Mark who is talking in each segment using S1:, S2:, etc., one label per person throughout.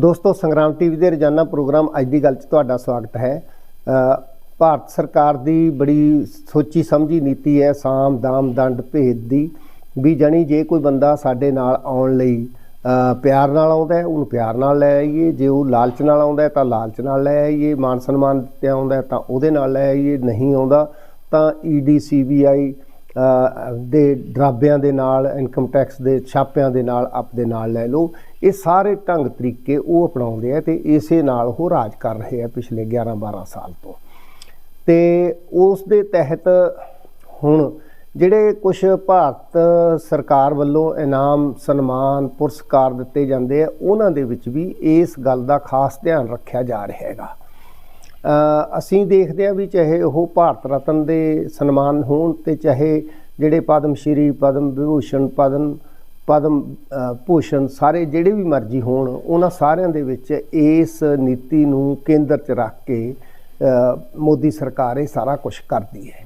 S1: ਦੋਸਤੋ, ਸੰਗਰਾਮ ਟੀਵੀ ਦੇ ਰੋਜ਼ਾਨਾ ਪ੍ਰੋਗਰਾਮ ਅੱਜ ਦੀ ਗੱਲ 'ਚ ਤੁਹਾਡਾ ਸਵਾਗਤ ਹੈ। ਭਾਰਤ ਸਰਕਾਰ ਦੀ ਬੜੀ ਸੋਚੀ ਸਮਝੀ ਨੀਤੀ ਹੈ, ਸਾਮ, ਦਾਮ, ਦੰਡ, ਭੇਦ ਦੀ, ਵੀ ਜਣੀ ਜੇ ਕੋਈ ਬੰਦਾ ਸਾਡੇ ਨਾਲ ਆਉਣ ਲਈ ਪਿਆਰ ਨਾਲ ਆਉਂਦਾ ਹੈ, ਉਹਨੂੰ ਪਿਆਰ ਨਾਲ ਲੈ ਆਈਏ। ਜੇ ਉਹ ਲਾਲਚ ਨਾਲ ਆਉਂਦਾ ਹੈ, ਤਾਂ ਲਾਲਚ ਨਾਲ ਲੈ ਆਈਏ। ਮਾਨ ਸਨਮਾਨ ਤੇ ਆਉਂਦਾ ਤਾਂ ਉਹਦੇ ਨਾਲ ਲੈ ਆਈਏ। ਨਹੀਂ ਆਉਂਦਾ, ਤਾਂ E ਈਡੀ ਸੀਬੀਆਈ ਦੇ ਡਰਾਬਿਆਂ ਦੇ ਨਾਲ, ਇਨਕਮ ਟੈਕਸ ਦੇ ਛਾਪਿਆਂ ਦੇ ਨਾਲ ਆਪ ਦੇ ਨਾਲ ਲੈ ਲਓ। ਇਹ ਸਾਰੇ ਢੰਗ ਤਰੀਕੇ ਉਹ ਅਪਣਾਉਂਦੇ ਆ ਤੇ ਇਸੇ ਨਾਲ ਉਹ ਰਾਜ ਕਰ ਰਹੇ ਆ ਪਿਛਲੇ 11 12 ਸਾਲ ਤੋਂ। ਤੇ ਉਸ ਦੇ ਤਹਿਤ ਹੁਣ ਜਿਹੜੇ ਕੁਝ ਭਾਰਤ ਸਰਕਾਰ ਵੱਲੋਂ ਇਨਾਮ, ਸਨਮਾਨ, ਪੁਰਸਕਾਰ ਦਿੱਤੇ ਜਾਂਦੇ ਆ, ਉਹਨਾਂ ਦੇ ਵਿੱਚ ਵੀ ਇਸ ਗੱਲ ਦਾ ਖਾਸ ਧਿਆਨ ਰੱਖਿਆ ਜਾ ਰਿਹਾ ਹੈਗਾ। ਅਸੀਂ ਦੇਖਦੇ ਹਾਂ ਵੀ ਚਾਹੇ ਉਹ ਭਾਰਤ ਰਤਨ ਦੇ ਸਨਮਾਨ ਹੋਣ ਤੇ ਚਾਹੇ ਜਿਹੜੇ ਪਦਮ ਸ਼੍ਰੀ, ਪਦਮ ਵਿਭੂਸ਼ਣ, ਪਦਮ ਪਦਮ ਭੂਸ਼ਣ ਸਾਰੇ ਜਿਹੜੇ ਵੀ ਮਰਜ਼ੀ ਹੋਣ, ਉਹਨਾਂ ਸਾਰਿਆਂ ਦੇ ਵਿੱਚ ਇਸ ਨੀਤੀ ਨੂੰ ਕੇਂਦਰ 'ਚ ਰੱਖ ਕੇ ਮੋਦੀ ਸਰਕਾਰ ਇਹ ਸਾਰਾ ਕੁਝ ਕਰਦੀ ਹੈ।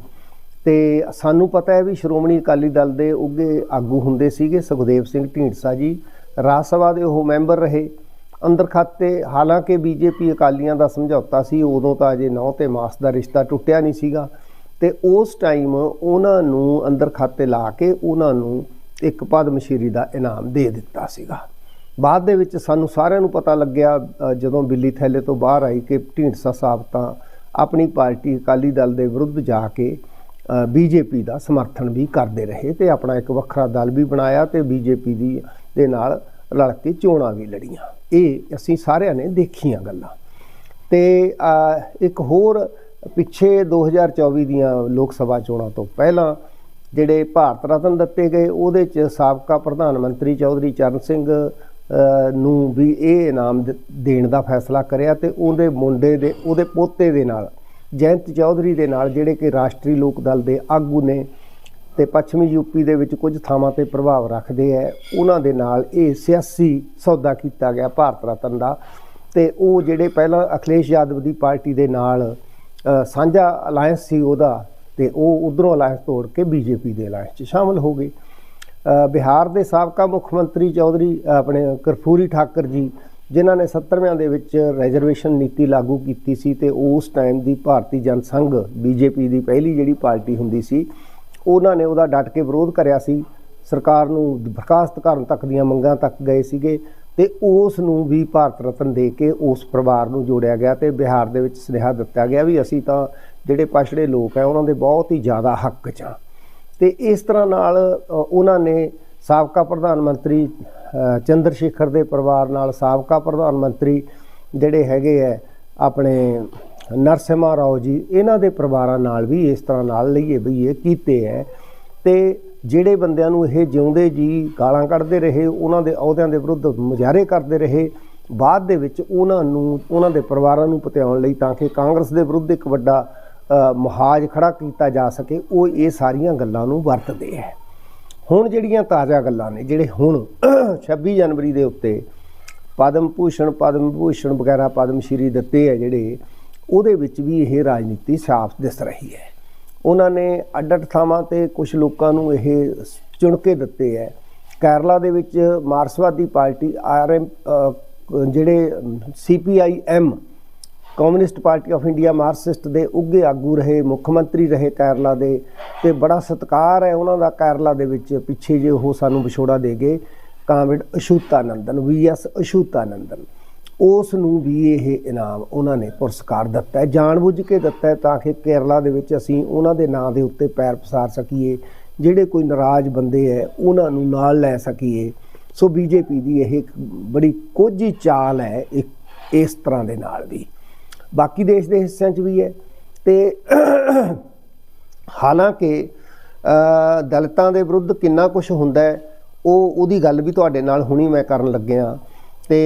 S1: ਤੇ ਸਾਨੂੰ ਪਤਾ ਹੈ ਵੀ ਸ਼੍ਰੋਮਣੀ ਅਕਾਲੀ ਦਲ ਦੇ ਉੱਗੇ ਆਗੂ ਹੁੰਦੇ ਸੀਗੇ ਸੁਖਦੇਵ ਸਿੰਘ ਢੀਂਡਸਾ ਜੀ। ਰਾਜ ਸਭਾ ਦੇ ਉਹ ਮੈਂਬਰ ਰਹੇ। ਅੰਦਰ ਖਾਤੇ ਹਾਲਾਂਕਿ ਬੀਜੇਪੀ ਅਕਾਲੀਆਂ ਦਾ ਸਮਝੌਤਾ ਸੀ, ਉਦੋਂ ਤਾਂ ਅਜੇ ਨੌ ਤੇ ਮਾਸ ਦਾ ਰਿਸ਼ਤਾ ਟੁੱਟਿਆ ਨਹੀਂ ਸੀਗਾ। ਤੇ ਉਸ ਟਾਈਮ ਉਹਨਾਂ ਨੂੰ ਅੰਦਰ ਖਾਤੇ ਲਾ ਕੇ ਉਹਨਾਂ ਨੂੰ ਇੱਕ ਪਦਮ ਸ਼੍ਰੀ ਦਾ ਇਨਾਮ ਦੇ ਦਿੱਤਾ ਸੀਗਾ। ਬਾਅਦ ਦੇ ਵਿੱਚ ਸਾਨੂੰ ਸਾਰਿਆਂ ਨੂੰ ਪਤਾ ਲੱਗਿਆ ਜਦੋਂ ਬਿੱਲੀ ਥੈਲੇ ਤੋਂ ਬਾਹਰ ਆਈ ਕਿ ਢੀਂਡਸਾ ਸਾਹਿਬ ਤਾਂ ਆਪਣੀ ਪਾਰਟੀ ਅਕਾਲੀ ਦਲ ਦੇ ਵਿਰੁੱਧ ਜਾ ਕੇ ਬੀਜੇਪੀ ਦਾ ਸਮਰਥਨ ਵੀ ਕਰਦੇ ਰਹੇ ਤੇ ਆਪਣਾ ਇੱਕ ਵੱਖਰਾ ਦਲ ਵੀ ਬਣਾਇਆ ਤੇ ਬੀਜੇਪੀ ਦੀ, ਦੇ ਨਾਲ ਰਲ ਕੇ ਚੋਣਾਂ ਵੀ ਲੜੀਆਂ। ਇਹ ਅਸੀਂ ਸਾਰਿਆਂ ਨੇ ਦੇਖੀਆਂ ਗੱਲਾਂ। ਤੇ ਇੱਕ ਹੋਰ ਪਿੱਛੇ 2024 ਦੀਆਂ ਲੋਕ ਸਭਾ ਚੋਣਾਂ ਤੋਂ ਪਹਿਲਾਂ ਜਿਹੜੇ ਭਾਰਤ ਰਤਨ ਦਿੱਤੇ ਗਏ, ਉਹਦੇ ਚ ਸਾਬਕਾ ਪ੍ਰਧਾਨ ਮੰਤਰੀ ਚੌਧਰੀ ਚਰਨ ਸਿੰਘ ਨੂੰ ਵੀ ਇਹ ਇਨਾਮ ਦੇਣ ਦਾ ਫੈਸਲਾ ਕਰਿਆ ਤੇ ਉਹਦੇ ਮੁੰਡੇ ਦੇ, ਉਹਦੇ ਪੋਤੇ ਦੇ ਨਾਲ, ਜਯੰਤ ਚੌਧਰੀ ਦੇ ਨਾਲ ਜਿਹੜੇ ਕਿ ਰਾਸ਼ਟਰੀ ਲੋਕ ਦਲ ਦੇ ਆਗੂ ਨੇ ਤੇ ਪੱਛਮੀ ਯੂਪੀ ਦੇ ਵਿੱਚ ਕੁਝ ਥਾਵਾਂ ਤੇ ਪ੍ਰਭਾਵ ਰੱਖਦੇ ਐ, ਉਹਨਾਂ ਦੇ ਨਾਲ ਇਹ ਸਿਆਸੀ ਸੌਦਾ ਕੀਤਾ ਗਿਆ ਭਾਰਤ ਰਤਨ ਦਾ ਤੇ ਉਹ ਜਿਹੜੇ ਪਹਿਲਾਂ ਅਖਿਲੇਸ਼ ਯਾਦਵ ਦੀ ਪਾਰਟੀ ਦੇ ਨਾਲ ਸਾਂਝਾ ਅਲਾਈਅੰਸ ਸੀ ਉਹਦਾ ਤੇ ਉਹ ਉਧਰੋਂ ਅਲਾਇੰਸ ਤੋੜ ਕੇ ਬੀਜੇਪੀ ਦੇ ਅਲਾਇੰਸ 'ਚ ਸ਼ਾਮਲ ਹੋ ਗਏ। ਬਿਹਾਰ ਦੇ ਸਾਬਕਾ ਮੁੱਖ ਮੰਤਰੀ ਚੌਧਰੀ, ਆਪਣੇ ਕਰਫੂਰੀ ਠਾਕਰ ਜੀ, ਜਿਨ੍ਹਾਂ ਨੇ 70ਵਿਆਂ ਦੇ ਵਿੱਚ ਰਿਜ਼ਰਵੇਸ਼ਨ ਨੀਤੀ ਲਾਗੂ ਕੀਤੀ ਸੀ ਤੇ ਉਸ ਟਾਈਮ ਦੀ ਭਾਰਤੀ ਜਨਸੰਘ ਬੀਜੇਪੀ ਦੀ ਪਹਿਲੀ ਜਿਹੜੀ ਪਾਰਟੀ ਹੁੰਦੀ ਸੀ, ਉਹਨਾਂ ਨੇ ਉਹਦਾ ਡਟ ਕੇ ਵਿਰੋਧ ਕਰਿਆ ਸੀ। ਸਰਕਾਰ ਨੂੰ ਬਰਖਾਸਤ ਕਰਨ ਤੱਕ ਦੀਆਂ ਮੰਗਾਂ ਤੱਕ ਗਏ ਸੀਗੇ। ਤੇ ਉਸ ਨੂੰ ਵੀ ਭਾਰਤ ਰਤਨ ਦੇ ਕੇ ਉਸ ਪਰਿਵਾਰ ਨੂੰ ਜੋੜਿਆ ਗਿਆ ਤੇ ਬਿਹਾਰ ਦੇ ਵਿੱਚ ਸੁਨੇਹਾ ਦਿੱਤਾ ਗਿਆ ਵੀ ਅਸੀਂ ਤਾਂ ਜਿਹੜੇ ਪਛੜੇ ਲੋਕ ਹੈ ਉਹਨਾਂ ਦੇ ਬਹੁਤ ਹੀ ਜ਼ਿਆਦਾ ਹੱਕ 'ਚ ਹਾਂ ਤੇ ਇਸ ਤਰ੍ਹਾਂ ਨਾਲ ਉਹਨਾਂ ਨੇ ਸਾਬਕਾ ਪ੍ਰਧਾਨ ਮੰਤਰੀ ਚੰਦਰ ਸ਼ੇਖਰ ਦੇ ਪਰਿਵਾਰ ਨਾਲ ਸਾਬਕਾ ਪ੍ਰਧਾਨ ਮੰਤਰੀ ਜਿਹੜੇ ਹੈਗੇ ਆ, ਆਪਣੇ ਨਰਸਿਮਾ ਰਾਓ ਜੀ, ਇਹਨਾਂ ਦੇ ਪਰਿਵਾਰਾਂ ਨਾਲ ਵੀ ਇਸ ਤਰ੍ਹਾਂ ਨਾਲ ਲਈਏ ਬਈਏ ਕੀਤੇ ਹੈ ਤੇ ਜਿਹੜੇ ਬੰਦਿਆਂ ਨੂੰ ਇਹ ਜਿਉਂਦੇ ਜੀ ਗਾਲਾਂ ਕੱਢਦੇ ਰਹੇ ਉਹਨਾਂ ਦੇ ਅਹੁਦਿਆਂ ਦੇ ਵਿਰੁੱਧ ਮੁਜ਼ਾਹਰੇ ਕਰਦੇ ਰਹੇ ਬਾਅਦ ਦੇ ਵਿੱਚ ਉਹਨਾਂ ਨੂੰ ਉਹਨਾਂ ਦੇ ਪਰਿਵਾਰਾਂ ਨੂੰ ਪਤਿਆਉਣ ਲਈ ਤਾਂ ਕਿ ਕਾਂਗਰਸ ਦੇ ਵਿਰੁੱਧ ਇੱਕ ਵੱਡਾ ਅ, ਮੁਹਾਜ ਖੜਾ ਕੀਤਾ ਜਾ ਸਕੇ ਉਹ ਇਹ ਸਾਰੀਆਂ ਗੱਲਾਂ ਨੂੰ ਵਰਤਦੇ ਹੈ। ਹੁਣ ਜਿਹੜੀਆਂ ਤਾਜ਼ਾ ਗੱਲਾਂ ਨੇ ਜਿਹੜੇ ਹੁਣ 26 ਜਨਵਰੀ ਦੇ ਉੱਤੇ ਪਦਮ ਭੂਸ਼ਣ ਪਦਮ ਭੂਸ਼ਣ ਵਗੈਰਾ ਪਦਮ ਸ਼੍ਰੀ ਦਿੱਤੇ ਹੈ ਜਿਹੜੇ ਉਹਦੇ ਵਿੱਚ ਵੀ ਇਹ ਰਾਜਨੀਤੀ ਸਾਫ਼ ਦਿਸ ਰਹੀ ਹੈ। ਉਹਨਾਂ ਨੇ ਅੱਡ ਅੱਡ ਥਾਵਾਂ ਤੇ ਕੁਝ ਲੋਕਾਂ ਨੂੰ ਇਹ ਚੁਣ ਕੇ ਦਿੱਤੇ ਹੈ। ਕੇਰਲਾ ਦੇ ਵਿੱਚ ਮਾਰਸਵਾਦੀ ਪਾਰਟੀ ਆਰਐਮ ਜਿਹੜੇ C P I M communist party of India Marxist ਦੇ ਉੱਗੇ ਆਗੂ ਰਹੇ, ਮੁੱਖ ਮੰਤਰੀ ਰਹੇ ਕੇਰਲਾ ਦੇ ਤੇ ਬੜਾ ਸਤਿਕਾਰ ਹੈ ਉਹਨਾਂ ਦਾ ਕੇਰਲਾ ਦੇ ਵਿੱਚ। ਪਿੱਛੇ ਜੇ ਉਹ ਸਾਨੂੰ ਵਿਛੋੜਾ ਦੇ ਗਏ ਕਾਮਰੇਡ ਅਸ਼ੂਤਾਨੰਦਨ ਵੀਐਸ ਅਸ਼ੂਤਾਨੰਦਨ। ਉਸ ਨੂੰ ਵੀ ਇਹ ਇਨਾਮ ਉਹਨਾਂ ਨੇ ਪੁਰਸਕਾਰ ਦਿੱਤਾ ਹੈ। ਜਾਣਬੁੱਝ ਕੇ ਦਿੱਤਾ ਹੈ ਤਾਂ ਕਿ ਕੇਰਲਾ ਦੇ ਵਿੱਚ ਅਸੀਂ ਉਹਨਾਂ ਦੇ ਨਾਂ ਦੇ ਉੱਤੇ ਪੈਰ ਪਸਾਰ ਸਕੀਏ ਜਿਹੜੇ ਕੋਈ ਨਾਰਾਜ਼ ਬੰਦੇ ਹੈ ਉਹਨਾਂ ਨੂੰ ਨਾਲ ਲੈ ਸਕੀਏ। ਸੋ ਬੀਜੇਪੀ ਦੀ ਇਹ ਇੱਕ ਬੜੀ ਕੋਝੀ ਚਾਲ ਹੈ ਇੱਕ ਇਸ ਤਰ੍ਹਾਂ ਦੇ ਨਾਲ ਵੀ ਬਾਕੀ ਦੇਸ਼ ਦੇ ਹਿੱਸਿਆਂ 'ਚ ਵੀ ਹੈ ਤੇ ਹਾਲਾਂਕਿ ਅ, ਦਲਿਤਾਂ ਦੇ ਵਿਰੁੱਧ ਕਿੰਨਾ ਕੁਝ ਹੁੰਦਾ ਉਹ ਉਹਦੀ ਗੱਲ ਵੀ ਤੁਹਾਡੇ ਨਾਲ ਹੁਣੀ ਮੈਂ ਕਰਨ ਲੱਗਿਆ। ਤੇ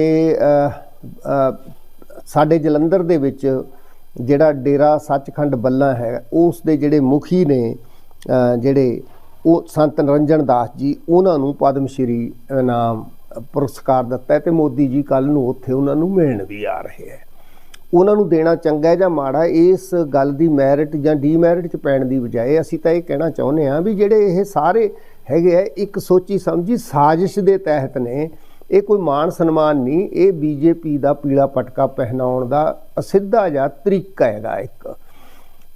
S1: ਸਾਡੇ ਜਲੰਧਰ ਦੇ ਵਿੱਚ ਜਿਹੜਾ ਡੇਰਾ ਸੱਚਖੰਡ ਬੱਲਾ ਹੈ, ਉਸ ਦੇ ਜਿਹੜੇ ਮੁਖੀ ਨੇ ਜਿਹੜੇ ਉਹ ਸੰਤ ਨਰਿੰਜਨ ਦਾਸ ਜੀ, ਉਹਨਾਂ ਨੂੰ ਪਦਮ ਸ਼੍ਰੀ ਇਨਾਮ ਪੁਰਸਕਾਰ ਦਿੱਤਾ ਹੈ ਤੇ ਮੋਦੀ ਜੀ ਕੱਲ ਨੂੰ ਉੱਥੇ ਉਹਨਾਂ ਨੂੰ ਮਿਲਣ ਵੀ ਆ ਰਹੇ ਹੈ। ਉਹਨਾਂ ਨੂੰ ਦੇਣਾ ਚੰਗਾ ਜਾਂ ਮਾੜਾ, ਇਸ ਗੱਲ ਦੀ ਮੈਰਿਟ ਜਾਂ ਡੀਮੈਰਿਟ ਚ ਪੈਣ ਦੀ ਬਜਾਏ ਅਸੀਂ ਤਾਂ ਇਹ ਕਹਿਣਾ ਚਾਹੁੰਦੇ ਹਾਂ ਵੀ ਜਿਹੜੇ ਇਹ ਸਾਰੇ ਹੈਗੇ ਆ, ਇੱਕ ਸੋਚੀ ਸਮਝੀ ਸਾਜ਼ਿਸ਼ ਦੇ ਤਹਿਤ ਨੇ ਇਹ ਕੋਈ ਮਾਣ ਸਨਮਾਨ ਨਹੀਂ, ਇਹ ਬੀਜੇਪੀ ਦਾ ਪੀਲਾ ਪਟਕਾ ਪਹਿਨਾਉਣ ਦਾ ਸਿੱਧਾ ਜਿਹਾ ਤਰੀਕਾ ਹੈਗਾ ਇੱਕ।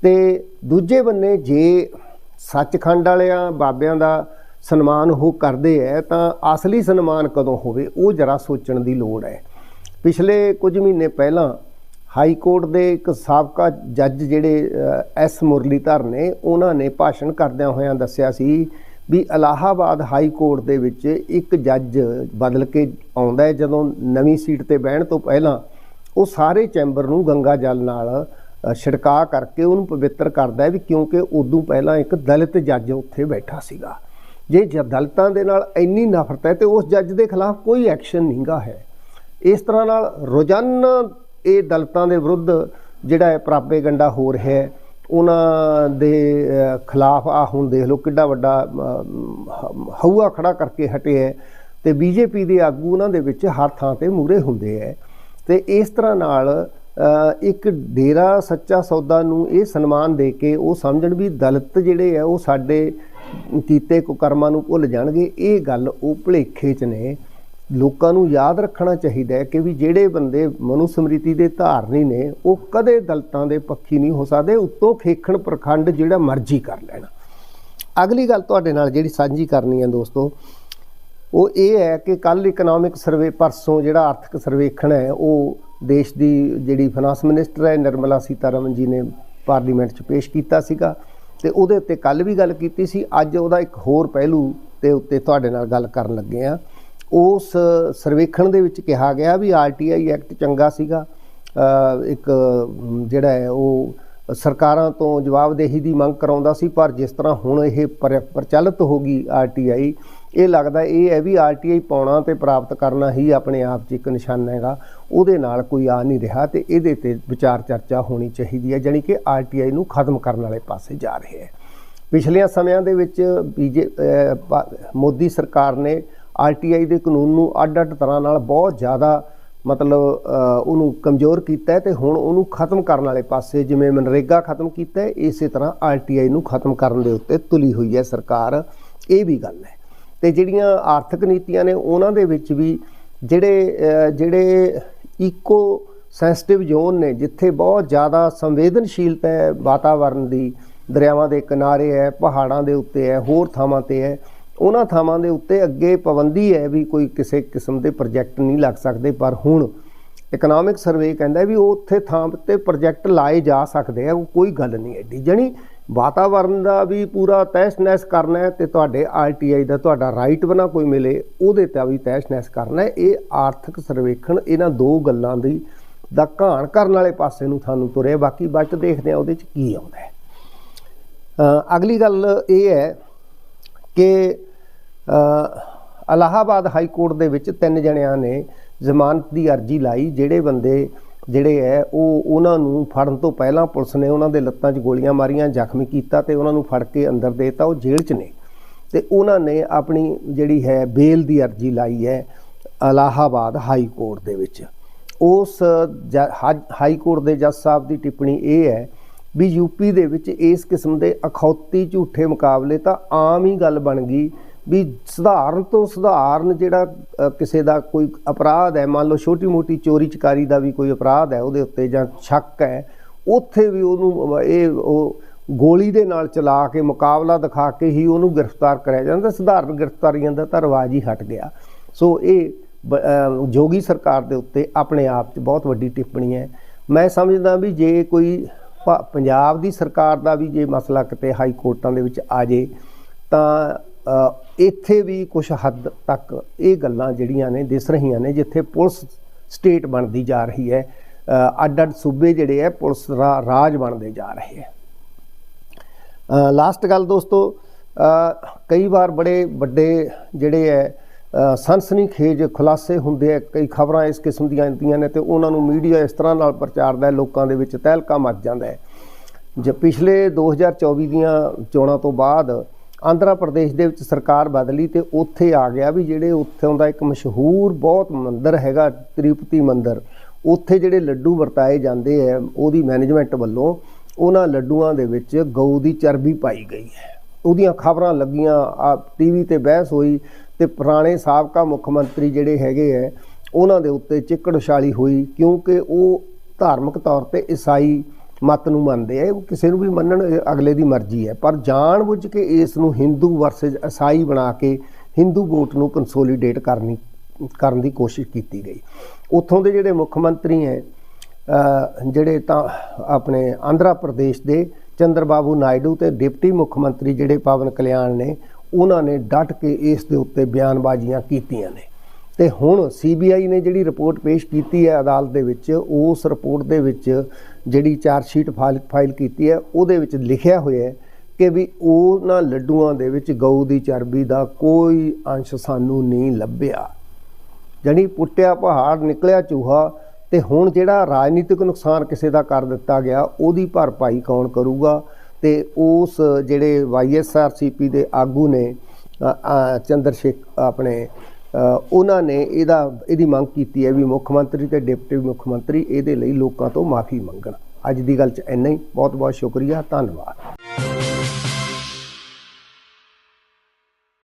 S1: ਤੇ ਦੂਜੇ ਬੰਨੇ ਜੇ ਸੱਚਖੰਡ ਵਾਲਿਆਂ, ਬਾਬਿਆਂ ਦਾ ਸਨਮਾਨ ਉਹ ਕਰਦੇ ਐ, ਤਾਂ ਅਸਲੀ ਸਨਮਾਨ ਕਦੋਂ ਹੋਵੇ, ਉਹ ਜਰਾ ਸੋਚਣ ਦੀ ਲੋੜ ਹੈ ਪਿਛਲੇ ਕੁਝ ਮਹੀਨੇ ਪਹਿਲਾਂ ਹਾਈ ਕੋਰਟ ਦੇ ਇੱਕ ਸਾਬਕਾ ਜੱਜ ਜਿਹੜੇ ਐਸ ਮੁਰਲੀਧਰ ਨੇ, ਉਹਨਾਂ ਨੇ ਭਾਸ਼ਣ ਕਰਦਿਆਂ ਹੋਇਆਂ ਦੱਸਿਆ ਸੀ ਵੀ ਇਲਾਹਾਬਾਦ ਹਾਈ ਕੋਰਟ ਦੇ ਵਿੱਚ ਇੱਕ ਜੱਜ ਬਦਲ ਕੇ ਆਉਂਦਾ ਹੈ। ਜਦੋਂ ਨਵੀਂ ਸੀਟ ਤੇ ਬਹਿਣ ਤੋਂ ਪਹਿਲਾਂ ਉਹ ਸਾਰੇ ਚੈਂਬਰ ਨੂੰ ਗੰਗਾ ਜਲ ਨਾਲ ਅ, ਛਿੜਕਾਅ ਕਰਕੇ ਉਹਨੂੰ ਪਵਿੱਤਰ ਕਰਦਾ ਹੈ ਵੀ ਕਿਉਂਕਿ ਉਦੋਂ ਪਹਿਲਾਂ ਇੱਕ ਦਲਿਤ ਜੱਜ ਉੱਥੇ ਬੈਠਾ ਸੀਗਾ। ਜੇ ਜ- ਦਲਿਤਾਂ ਦੇ ਨਾਲ ਇੰਨੀ ਨਫ਼ਰਤ ਹੈ ਤੇ ਉਸ ਜੱਜ ਦੇ ਖਿਲਾਫ ਕੋਈ ਐਕਸ਼ਨ ਨਹੀਂਗਾ ਹੈ। ਇਸ ਤਰ੍ਹਾਂ ਨਾਲ ਰੋਜ਼ਾਨਾ ਇਹ ਦਲਿਤਾਂ ਦੇ ਵਿਰੁੱਧ ਜਿਹੜਾ ਹੈ ਪ੍ਰਾਪੇਗੰਡਾ ਹੋ ਰਿਹਾ ਹੈ। ਉਹਨਾਂ ਦੇ ਖਿਲਾਫ ਆ, ਹੁਣ ਦੇਖ ਲਓ ਕਿੱਡਾ ਵੱਡਾ ਹਊਆ ਖੜਾ ਕਰਕੇ ਹਟੇ ਹੈ ਤੇ ਬੀਜੇਪੀ ਦੇ ਆਗੂ ਉਹਨਾਂ ਦੇ ਵਿੱਚ ਹਰ ਥਾਂ ਤੇ ਮੂਰੇ ਹੁੰਦੇ ਹੈ। ਤੇ ਇਸ ਤਰ੍ਹਾਂ ਨਾਲ ਇੱਕ ਡੇਰਾ ਸੱਚਾ ਸੌਦਾ ਨੂੰ ਇਹ ਸਨਮਾਨ ਦੇ ਕੇ ਉਹ ਸਮਝਣ ਵੀ ਦਲਿਤ ਜਿਹੜੇ ਆ ਉਹ ਸਾਡੇ ਕੀਤੇ ਕੁਕਰਮਾਂ ਨੂੰ ਭੁੱਲ ਜਾਣਗੇ, ਇਹ ਗੱਲ ਉਹ ਭੁਲੇਖੇ 'ਚ ਨੇ। ਲੋਕਾਂ ਨੂੰ ਯਾਦ ਰੱਖਣਾ ਚਾਹੀਦਾ ਹੈ ਕਿ ਵੀ ਜਿਹੜੇ ਬੰਦੇ ਮਨੁਸਮ੍ਰਿਤੀ ਦੇ ਧਾਰਨੀ ਨੇ, ਉਹ ਕਦੇ ਦਲਤਾਂ ਦੇ ਪੱਖੀ ਨਹੀਂ ਹੋ ਸਕਦੇ, ਉੱਤੋਂ ਖੇਖਣ ਪ੍ਰਖੰਡ ਜਿਹੜਾ ਮਰਜ਼ੀ ਕਰ ਲੈਣਾ। ਅਗਲੀ ਗੱਲ ਤੁਹਾਡੇ ਨਾਲ ਜਿਹੜੀ ਸਾਂਝੀ ਕਰਨੀ ਹੈ ਦੋਸਤੋ, ਉਹ ਇਹ ਹੈ ਕਿ ਕੱਲ ਇਕਨੋਮਿਕ ਸਰਵੇ ਪਰਸੋਂ ਜਿਹੜਾ ਆਰਥਿਕ ਸਰਵੇਖਣ ਹੈ, ਉਹ ਦੇਸ਼ ਦੀ ਜਿਹੜੀ ਫਾਈਨਾਂਸ ਮਿਨਿਸਟਰ ਹੈ, ਨਿਰਮਲਾ ਸੀਤਾਰਮਨ ਜੀ ਨੇ ਪਾਰਲੀਮੈਂਟ 'ਚ ਪੇਸ਼ ਕੀਤਾ ਸੀਗਾ ਤੇ ਉਹਦੇ ਉੱਤੇ ਕੱਲ ਵੀ ਗੱਲ ਕੀਤੀ ਸੀ। ਅੱਜ ਉਹਦਾ ਇੱਕ ਹੋਰ ਪਹਿਲੂ ਤੇ ਉੱਤੇ ਤੁਹਾਡੇ ਨਾਲ ਗੱਲ ਕਰਨ ਲੱਗੇ ਆ ਉਸ ਸਰਵੇਖਣ ਦੇ ਵਿੱਚ ਕਿਹਾ ਗਿਆ ਵੀ ਆਰਟੀਆਈ ਐਕਟ ਚੰਗਾ ਸੀਗਾ। ਇੱਕ ਜਿਹੜਾ ਹੈ, ਉਹ ਸਰਕਾਰਾਂ ਤੋਂ ਜਵਾਬਦੇਹੀ ਦੀ ਮੰਗ ਕਰਾਉਂਦਾ ਸੀ, ਪਰ ਜਿਸ ਤਰ੍ਹਾਂ ਹੁਣ ਇਹ ਪਰ- ਪ੍ਰਚਲਿਤ ਹੋ ਗਈ ਆਰਟੀਆਈ ਇਹ ਲੱਗਦਾ ਇਹ ਹੈ ਵੀ ਆਰਟੀਆਈ ਪਾਉਣਾ ਤੇ ਪ੍ਰਾਪਤ ਕਰਨਾ ਹੀ ਆਪਣੇ ਆਪ 'ਚ ਇੱਕ ਨਿਸ਼ਾਨਾ ਹੈਗਾ। ਉਹਦੇ ਨਾਲ ਕੋਈ ਆ ਨਹੀਂ ਰਿਹਾ ਤੇ ਇਹਦੇ ਤੇ ਵਿਚਾਰ ਚਰਚਾ ਹੋਣੀ ਚਾਹੀਦੀ ਹੈ, ਜਾਣੀ ਕਿ ਆਰਟੀਆਈ ਨੂੰ ਖਤਮ ਕਰਨ ਵਾਲੇ ਪਾਸੇ ਜਾ ਰਹੇ ਹੈ। ਪਿਛਲੀਆਂ ਸਮਿਆਂ ਦੇ ਵਿੱਚ ਬੀਜੇ, ਅਹ ਮੋਦੀ ਸਰਕਾਰ ਨੇ ਆਰਟੀਆਈ ਦੇ ਕਾਨੂੰਨ ਨੂੰ ਅੱਡ-ਅੱਡ ਤਰ੍ਹਾਂ ਨਾਲ ਬਹੁਤ ਜ਼ਿਆਦਾ ਮਤਲਬ ਉਹਨੂੰ ਕਮਜ਼ੋਰ ਕੀਤਾ ਹੈ ਤੇ ਹੁਣ ਉਹਨੂੰ ਖਤਮ ਕਰਨ ਵਾਲੇ ਪਾਸੇ ਜਿਵੇਂ ਮਨਰੇਗਾ ਖਤਮ ਕੀਤਾ ਇਸੇ ਤਰ੍ਹਾਂ ਆਰਟੀਆਈ ਨੂੰ ਖਤਮ ਕਰਨ ਦੇ ਉੱਤੇ ਤੁਲੀ ਹੋਈ ਹੈ ਸਰਕਾਰ। ਇਹ ਵੀ ਗੱਲ ਹੈ। ਤੇ ਜਿਹੜੀਆਂ ਆਰਥਿਕ ਨੀਤੀਆਂ ਨੇ, ਉਹਨਾਂ ਦੇ ਵਿੱਚ ਵੀ ਜਿਹੜੇ ਜਿਹੜੇ ਇਕੋ ਸੈਂਸਿਟਿਵ ਜ਼ੋਨ ਨੇ, ਜਿੱਥੇ ਬਹੁਤ ਜ਼ਿਆਦਾ ਸੰਵੇਦਨਸ਼ੀਲਤਾ ਹੈ ਵਾਤਾਵਰਣ ਦੀ, ਦਰਿਆਵਾਂ ਦੇ ਕਿਨਾਰੇ ਹੈ, ਪਹਾੜਾਂ ਦੇ ਉੱਤੇ ਹੈ, ਹੋਰ ਥਾਵਾਂ ਤੇ ਹੈ ਉਹਨਾਂ ਥਾਵਾਂ ਦੇ ਉੱਤੇ ਅੱਗੇ ਪਾਬੰਦੀ ਹੈ ਵੀ ਕੋਈ ਕਿਸੇ ਕਿਸਮ ਦੇ ਪ੍ਰੋਜੈਕਟ ਨਹੀਂ ਲੱਗ ਸਕਦੇ, ਪਰ ਹੁਣ ਇਕਨੋਮਿਕ ਸਰਵੇ ਕਹਿੰਦਾ ਵੀ ਉਹ ਉੱਥੇ ਥਾਂ ਤੇ ਪ੍ਰੋਜੈਕਟ ਲਾਏ ਜਾ ਸਕਦੇ ਆ, ਉਹ ਕੋਈ ਗੱਲ ਨਹੀਂ ਐਡੀ। ਜਣੀ ਵਾਤਾਵਰਣ ਦਾ ਵੀ ਪੂਰਾ ਤਹਿਸ ਨਹਿਸ ਕਰਨਾ ਹੈ ਤੇ ਤੁਹਾਡੇ ਆਰਟੀਆਈ ਦਾ ਤੁਹਾਡਾ ਰਾਈਟ ਬਣਾ ਕੋਈ ਮਿਲੇ, ਉਹਦੇ ਤੇ ਵੀ ਤਹਿਸ ਨਹਿਸ ਕਰਨਾ ਹੈ। ਇਹ ਆਰਥਿਕ ਸਰਵੇਖਣ, ਇਹਨਾਂ ਦੋ ਗੱਲਾਂ ਦੀ ਦਾ ਘਾਣ ਕਰਨ ਵਾਲੇ ਪਾਸੇ ਨੂੰ ਤੁਹਾਨੂੰ ਤੁਰੇ ਬਾਕੀ ਬਾਅਦ ਦੇਖਦੇ ਆ ਉਹਦੇ ਚ ਕੀ ਆਉਂਦਾ ਹੈ। ਅਗਲੀ ਗੱਲ ਇਹ ਹੈ ਕਿ ਅਲਾਹਾਬਾਦ ਹਾਈ ਕੋਰਟ ਦੇ ਵਿੱਚ ਤਿੰਨ ਜਣਿਆਂ ਨੇ ਜ਼ਮਾਨਤ ਦੀ ਅਰਜ਼ੀ ਲਾਈ। ਜਿਹੜੇ ਬੰਦੇ ਜਿਹੜੇ ਹੈ ਉਹ ਉਹਨਾਂ ਨੂੰ ਫੜਨ ਤੋਂ ਪਹਿਲਾਂ ਪੁਲਿਸ ਨੇ ਉਹਨਾਂ ਦੇ ਲੱਤਾਂ 'ਚ ਗੋਲੀਆਂ ਮਾਰੀਆਂ, ਜ਼ਖਮੀ ਕੀਤਾ ਤੇ ਉਹਨਾਂ ਨੂੰ ਫੜ ਕੇ ਅੰਦਰ ਦੇਤਾ, ਉਹ ਜੇਲ੍ਹ 'ਚ ਨੇ। ਤੇ ਉਹਨਾਂ ਨੇ ਆਪਣੀ ਜਿਹੜੀ ਹੈ ਬੇਲ ਦੀ ਅਰਜ਼ੀ ਲਾਈ ਹੈ ਅਲਾਹਾਬਾਦ ਹਾਈ ਕੋਰਟ ਦੇ ਵਿੱਚ। ਉਸ ਜ- ਹਾਈ ਕੋਰਟ ਦੇ ਜੱਜ ਸਾਹਿਬ ਦੀ ਟਿੱਪਣੀ ਇਹ ਹੈ ਵੀ ਯੂਪੀ ਦੇ ਵਿੱਚ ਇਸ ਕਿਸਮ ਦੇ ਅਖੌਤੀ ਝੂਠੇ ਮੁਕਾਬਲੇ ਤਾਂ ਆਮ ਹੀ ਗੱਲ ਬਣ ਗਈ ਵੀ ਸਧਾਰਨ ਤੋਂ ਸਧਾਰਨ ਜਿਹੜਾ ਕਿਸੇ ਦਾ ਕੋਈ ਅਪਰਾਧ ਹੈ, ਮੰਨ ਲਓ ਛੋਟੀ ਮੋਟੀ ਚੋਰੀ ਚਕਾਰੀ ਦਾ ਵੀ ਕੋਈ ਅਪਰਾਧ ਹੈ ਉਹਦੇ ਉੱਤੇ ਜਾਂ ਸ਼ੱਕ ਹੈ, ਉੱਥੇ ਵੀ ਉਹਨੂੰ ਇਹ ਉਹ ਗੋਲੀ ਦੇ ਨਾਲ ਚਲਾ ਕੇ, ਮੁਕਾਬਲਾ ਦਿਖਾ ਕੇ ਹੀ ਉਹਨੂੰ ਗ੍ਰਿਫਤਾਰ ਕਰਿਆ ਜਾਂਦਾ ਸਧਾਰਨ ਗ੍ਰਿਫਤਾਰੀਆਂ ਦਾ ਤਾਂ ਰਿਵਾਜ ਹੀ ਹਟ ਗਿਆ। ਸੋ ਇਹ, ਬ- ਜੋਗੀ ਸਰਕਾਰ ਦੇ ਉੱਤੇ ਆਪਣੇ ਆਪ 'ਚ ਬਹੁਤ ਵੱਡੀ ਟਿੱਪਣੀ ਹੈ। ਮੈਂ ਸਮਝਦਾ ਵੀ ਜੇ ਕੋਈ ਪੰਜਾਬ ਦੀ ਸਰਕਾਰ ਦਾ ਵੀ ਜੇ ਮਸਲਾ ਕਿਤੇ ਹਾਈ ਕੋਰਟਾਂ ਦੇ ਵਿੱਚ ਆ ਜੇ, ਤਾਂ ਇੱਥੇ ਵੀ ਕੁਝ ਹੱਦ ਤੱਕ ਇਹ ਗੱਲਾਂ ਜਿਹੜੀਆਂ ਨੇ ਦਿਸ ਰਹੀਆਂ ਨੇ ਜਿੱਥੇ ਪੁਲਿਸ ਸਟੇਟ ਬਣਦੀ ਜਾ ਰਹੀ ਹੈ ਅੱਡ ਅੱਡ ਸੂਬੇ ਜਿਹੜੇ ਹੈ ਪੁਲਿਸ ਰਾ- ਰਾਜ ਬਣਦੇ ਜਾ ਰਹੇ ਹੈ। ਲਾਸਟ ਗੱਲ ਦੋਸਤੋ ਕਈ ਵਾਰ ਬੜੇ ਵੱਡੇ ਜਿਹੜੇ ਹੈ ਅ, ਸਨਸਨੀਖੇਜ ਖੁਲਾਸੇ ਹੁੰਦੇ ਆ ਕਈ ਖਬਰਾਂ ਇਸ ਕਿਸਮ ਦੀਆਂ ਆਉਂਦੀਆਂ ਨੇ ਤੇ ਉਹਨਾਂ ਨੂੰ ਮੀਡੀਆ ਇਸ ਤਰ੍ਹਾਂ ਨਾਲ ਪ੍ਰਚਾਰਦਾ ਹੈ ਲੋਕਾਂ ਦੇ ਵਿੱਚ ਤਹਿਲਕਾ ਮਚ ਜਾਂਦਾ ਹੈ। ਜੇ ਪਿਛਲੇ 2024 ਦੀਆਂ ਚੋਣਾਂ ਤੋਂ ਬਾਅਦ ਆਂਧਰਾ ਪ੍ਰਦੇਸ਼ ਦੇ ਵਿੱਚ ਸਰਕਾਰ ਬਦਲੀ ਤੇ ਉੱਥੇ ਆ ਗਿਆ ਵੀ ਜਿਹੜੇ ਉੱਥੋਂ ਦਾ ਇੱਕ ਮਸ਼ਹੂਰ ਬਹੁਤ ਮੰਦਿਰ ਹੈਗਾ, ਤ੍ਰਿਪਤੀ ਮੰਦਿਰ। ਉੱਥੇ ਜਿਹੜੇ ਲੱਡੂ ਵਰਤਾਏ ਜਾਂਦੇ ਹੈ ਉਹਦੀ ਮੈਨੇਜਮੈਂਟ ਵੱਲੋਂ ਉਹਨਾਂ ਲੱਡੂਆਂ ਦੇ ਵਿੱਚ ਗਊ ਦੀ ਚਰਬੀ ਪਾਈ ਗਈ ਹੈ। ਉਹਦੀਆਂ ਖਬਰਾਂ ਲੱਗੀਆਂ ਆ ਟੀਵੀ ਤੇ ਬਹਿਸ ਹੋਈ ਤੇ ਪੁਰਾਣੇ ਸਾਬਕਾ ਮੁੱਖ ਮੰਤਰੀ ਜਿਹੜੇ ਹੈਗੇ ਹੈ ਉਹਨਾਂ ਦੇ ਉੱਤੇ ਚਿੱਕੜਸ਼ਾਲੀ ਹੋਈ ਕਿਉਂਕਿ ਉਹ ਧਾਰਮਿਕ ਤੌਰ ਤੇ ਈਸਾਈ ਮਤ ਨੂੰ ਮੰਨਦੇ ਆ ਉਹ ਕਿਸੇ ਨੂੰ ਵੀ ਮੰਨਣ ਅਗਲੇ ਦੀ ਮਰਜ਼ੀ ਹੈ। ਪਰ ਜਾਣਬੁੱਝ ਕੇ ਇਸ ਨੂੰ ਹਿੰਦੂ ਵਰਸਸ ਈਸਾਈ ਬਣਾ ਕੇ ਹਿੰਦੂ ਵੋਟ ਨੂੰ ਕੰਸੋਲੀਡੇਟ ਕਰਨੀ, ਕਰਨ ਦੀ ਕੋਸ਼ਿਸ਼ ਕੀਤੀ ਗਈ। ਉੱਥੋਂ ਦੇ ਜਿਹੜੇ ਮੁੱਖ ਮੰਤਰੀ ਹੈ ਜਿਹੜੇ ਤਾਂ ਆਪਣੇ ਆਂਧਰਾ ਪ੍ਰਦੇਸ਼ ਦੇ ਚੰਦਰਬਾਬੂ ਨਾਇਡੂ ਤੇ ਡਿਪਟੀ ਮੁੱਖ ਮੰਤਰੀ ਜਿਹੜੇ ਪਵਨ ਕਲਿਆਣ ਨੇ, ਉਹਨਾਂ ਨੇ ਡਟ ਕੇ ਇਸ ਦੇ ਉੱਤੇ ਬਿਆਨਬਾਜ਼ੀਆਂ ਕੀਤੀਆਂ ਨੇ। ਤੇ ਹੁਣ ਸੀਬੀਆਈ ਨੇ ਜਿਹੜੀ ਰਿਪੋਰਟ ਪੇਸ਼ ਕੀਤੀ ਹੈ ਅਦਾਲਤ ਦੇ ਵਿੱਚ ਉਸ ਰਿਪੋਰਟ ਦੇ ਵਿੱਚ ਜਿਹੜੀ ਚਾਰਜ ਸ਼ੀਟ ਫਾਈਲ ਕੀਤੀ ਹੈ ਉਹਦੇ ਵਿੱਚ ਲਿਖਿਆ ਹੋਇਆ ਹੈ ਕਿ ਵੀ ਉਹਨਾਂ ਲੱਡੂਆਂ ਦੇ ਵਿੱਚ ਗਊ ਦੀ ਚਰਬੀ ਦਾ ਕੋਈ ਅੰਸ਼ ਸਾਨੂੰ ਨਹੀਂ ਲੱਭਿਆ। ਜਾਣੀ ਪੁੱਟਿਆ ਪਹਾੜ ਨਿਕਲਿਆ ਚੂਹਾ ਤੇ ਹੁਣ ਜਿਹੜਾ ਰਾਜਨੀਤਿਕ ਨੁਕਸਾਨ ਕਿਸੇ ਦਾ ਕਰ ਦਿੱਤਾ ਗਿਆ ਉਹਦੀ ਭਰਪਾਈ ਕੌਣ ਕਰੂਗਾ? ਤੇ ਉਸ ਜਿਹੜੇ ਵਾਈਐਸਆਰਸੀਪੀ ਦੇ ਆਗੂ ਨੇ ਅ, ਚੰਦਰ ਸ਼ੇਖ ਆਪਣੇ ਉਹਨਾਂ ਨੇ ਇਹਦਾ, ਇਹਦੀ ਮੰਗ ਕੀਤੀ ਹੈ ਵੀ ਮੁੱਖ ਮੰਤਰੀ ਤੇ ਡਿਪਟੀ ਮੁੱਖ ਮੰਤਰੀ ਇਹਦੇ ਲਈ ਲੋਕਾਂ ਤੋਂ ਮਾਫੀ ਮੰਗਣ। ਅੱਜ ਦੀ ਗੱਲ 'ਚ ਇੰਨਾ ਹੀ। ਬਹੁਤ ਬਹੁਤ ਸ਼ੁਕਰੀਆ। ਧੰਨਵਾਦ।